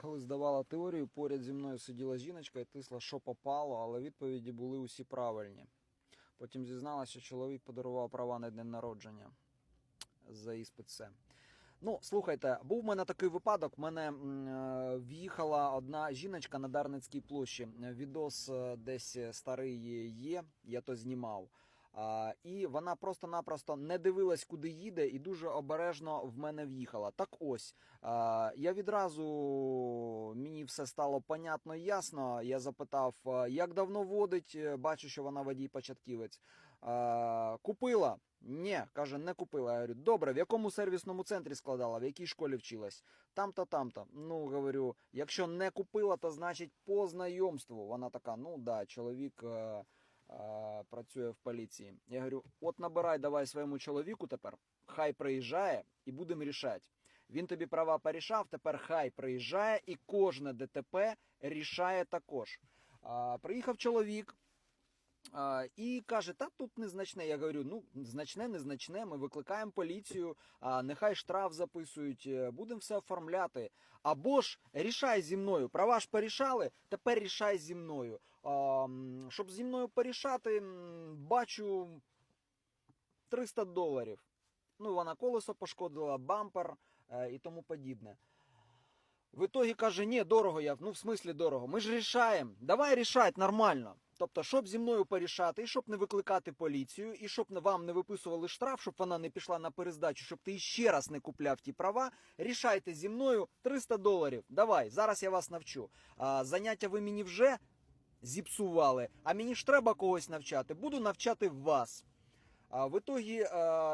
Коли здавала теорію, поряд зі мною сиділа жіночка і тисла, що попало, але відповіді були усі правильні. Потім зізналася, що чоловік подарував права на день народження за іспит С. Ну, слухайте, був в мене такий випадок. В мене е, в'їхала одна жіночка на Дарницькій площі. Відос е, десь старий є, я то знімав. І вона просто-напросто не дивилась, куди їде, і дуже обережно в мене в'їхала. Так ось, я відразу мені все стало понятно і ясно. Я запитав, як давно водить. Е, Бачу, що вона водій початківець. Купила. Ні, каже, не купила. Я говорю, добре, в якому сервісному центрі складала, в якій школі вчилась? Там-то, там-то. Ну, говорю, якщо не купила, то значить по знайомству. Вона така, ну да, чоловік. е, Працює в поліції. Я говорю: от набирай давай своєму чоловіку тепер, хай приїжджає і будемо рішати. Він тобі права порішав, тепер хай приїжджає і кожне ДТП рішає також. Приїхав чоловік, а, і каже: та тут незначне. Я говорю, ну значне, незначне. Ми викликаємо поліцію, а, нехай штраф записують, е, будемо все оформляти. Або ж рішай зі мною. Права ж порішали, тепер рішай зі мною. А, щоб зі мною порішати, бачу 300 доларів. Ну, вона колесо пошкодила, бампер е, і тому подібне. В ітогі каже, ні, дорого я. Ну, в смислі дорого. Ми ж рішаємо. Давай рішать нормально. Тобто, щоб зі мною порішати, і щоб не викликати поліцію, і щоб вам не виписували штраф, щоб вона не пішла на перездачу, щоб ти ще раз не купляв ті права. Рішайте зі мною 300 доларів. Давай, зараз я вас навчу. А, заняття ви мені вже зіпсували, а мені ж треба когось навчати. Буду навчати вас. А в ітогі е,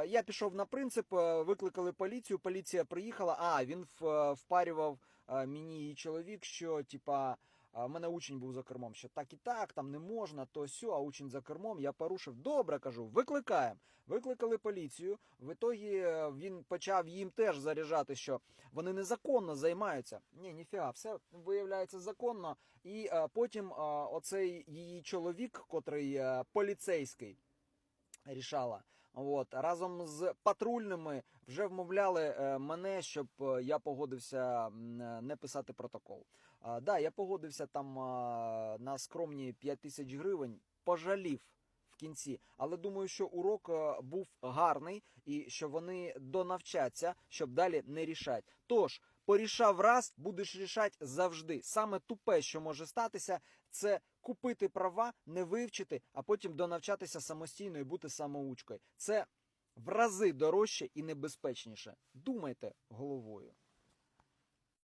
я пішов на принцип, е, викликали поліцію, поліція приїхала. А він е, впарював мені її чоловік, що типа. А в мене учень був за кермом, що так і так, там не можна, то сьо, а учень за кермом. Я порушив. Добре, кажу, викликаємо. Викликали поліцію. В ітогі е, він почав їм теж заряджати, що вони незаконно займаються. Ні, ніфіга, все виявляється законно. І е, потім е, оцей її чоловік, котрий е, поліцейський, рішала. От разом з патрульними вже вмовляли е, мене, щоб е, я погодився е, не писати протокол. А, да, я погодився там на скромні 5 тисяч гривень, пожалів кінці, але думаю, що урок е, був гарний і що вони донавчаться, щоб далі не рішать. Тож. Порішав раз, будеш рішати завжди. Саме тупе, що може статися, це купити права, не вивчити, а потім донавчатися самостійно і бути самоучкою. Це в рази дорожче і небезпечніше. Думайте головою.